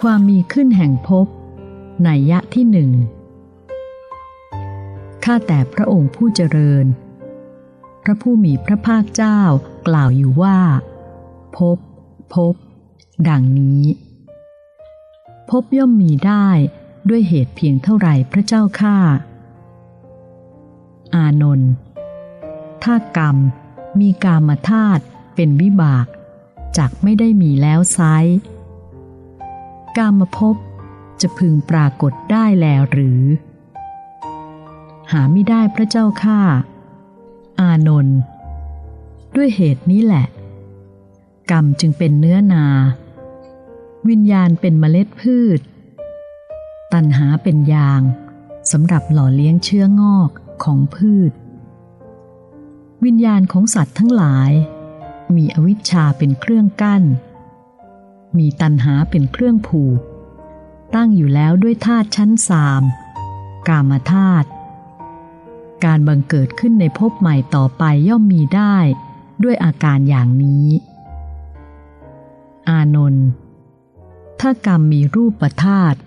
ความมีขึ้นแห่งภพในยะที่หนึ่งข้าแต่พระองค์ผู้เจริญ พระผู้มีพระภาคเจ้ากล่าวอยู่ว่าพบพบ ดังนี้พบย่อมมีได้ด้วยเหตุเพียงเท่าไหร่พระเจ้าข้าอานนท์ถ้ากรรมมีกามธาตุเป็นวิบาก จักไม่ได้มีแล้วไซ กามภพจะพึงปรากฏได้แลหรือ หาไม่ได้พระเจ้าข้าอานนท์ด้วยเหตุนี้แหละ กรรมจึงเป็นเนื้อนา วิญญาณเป็นเมล็ดพืช ตันหาเป็นยางสำหรับหล่อเลี้ยงเชื้องอกของพืช วิญญาณของสัตว์ทั้งหลาย มีอวิชชาเป็นเครื่องกั้น มีตันหาเป็นเครื่องผูก ตั้งอยู่แล้วด้วยธาตุชั้นสามกามธาตุการบังเกิดขึ้นในภพใหม่ต่อไปย่อมมีได้ด้วยอาการอย่างนี้ อานนท์ถ้ากรรมมีรูปธาตุ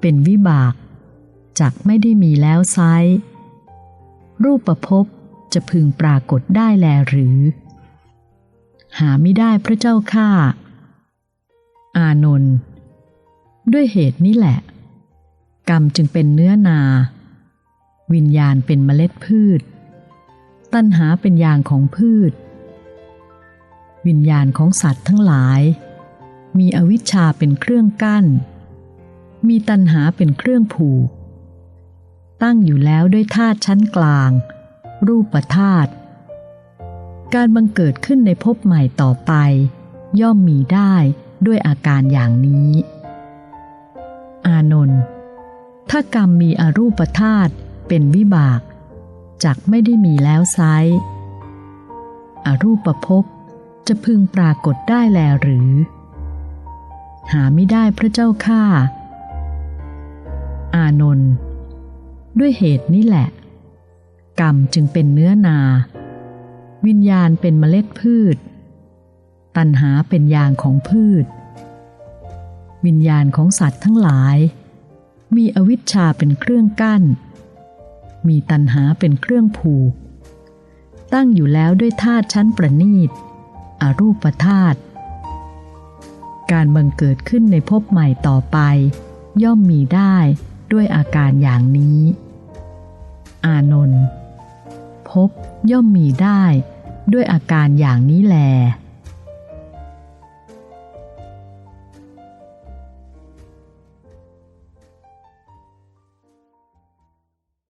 เป็นวิบากจักไม่ได้มีแล้วไซร้รูปประพบจะพึงปรากฏได้แลหรือ หาไม่ได้พระเจ้าข้า อานนท์ด้วยเหตุนี้แหละ กรรมจึงเป็นเนื้อนา วิญญาณเป็นเมล็ดพืช ตัณหาเป็นยางของพืช วิญญาณของสัตว์ทั้งหลาย มีอวิชชาเป็นเครื่องกั้น มีตัณหาเป็นเครื่องผูก ตั้งอยู่แล้วด้วยธาตุชั้นกลาง รูปธาตุการบังเกิดขึ้นในภพใหม่ต่อไป ย่อมมีได้ ด้วยอาการอย่างนี้ อานนท์ถ้ากรรมมีอรูปธาตุเป็นวิบากจักไม่ได้มีแล้วไซอรูปภพจะพึงปรากฏได้แลหรือ หาไม่ได้พระเจ้าข้าอานนท์ด้วยเหตุนี้แหละ กรรมจึงเป็นเนื้อนา วิญญาณเป็นเมล็ดพืช ตัณหาเป็นยางของพืช วิญญาณของสัตว์ทั้งหลาย มีอวิชชาเป็นเครื่องกั้น มีตัณหาเป็นเครื่องผูก ตั้งอยู่แล้วด้วยธาตุชั้นประณีต อรูปธาตุการบังเกิดขึ้นในภพใหม่ต่อไป ย่อมมีได้ด้วยอาการอย่างนี้ อานนท์ภพย่อมมีได้ด้วยอาการอย่างนี้แล